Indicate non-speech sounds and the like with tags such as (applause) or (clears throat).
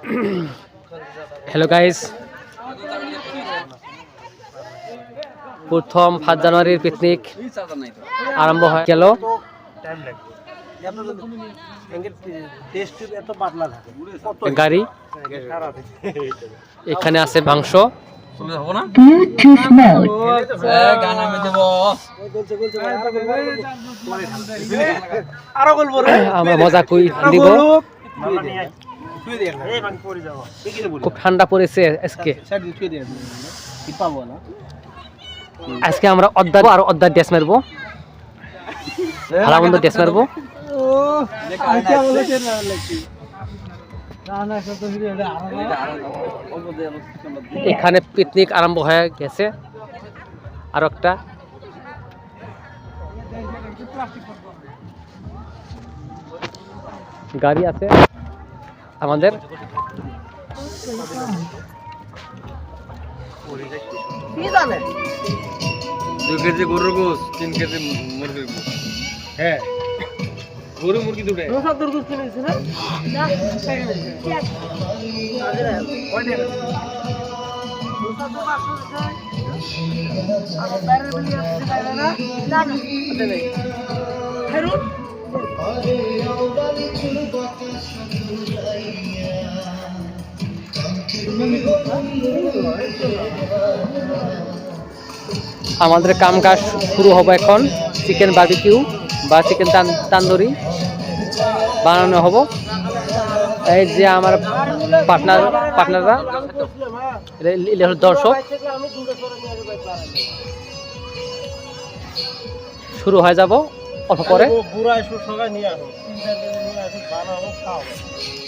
(clears throat) Hello guys প্রথম পাঁচ জানুয়ারির পিকনিক আরম্ভ হয়ে। গেল। গাড়ি। এখানে আছে মাংস। আমরা মজা কই দিব। খুব ঠান্ডা পড়েছে আজকে। সাইড দিয়ে ছুঁয়ে দিয়ে কি পাবো না। আজকে আমরা অদ্দার আর অদ্দার ড্যাস মারবো। ভালো মন্দ ড্যাস মারবো। এটা আরও এখানে পিকনিক আরম্ভ হয়ে গেছে। আর একটা। গাড়ি আছে। আমাদের কি জানে দুই কেজি গরুর গোস তিন কেজি মুরগির গোস হ্যাঁ গরু মুরগি দুটাই না আমাদের কাম কাজ শুরু হবে এখন। চিকেন বার্বিকিউ বা চিকেন তান্দুরি বানানো হব। এই যে আমার পার্টনার পার্টনাররা দর্শক। শুরু হয়ে যাব, অল্প পরে।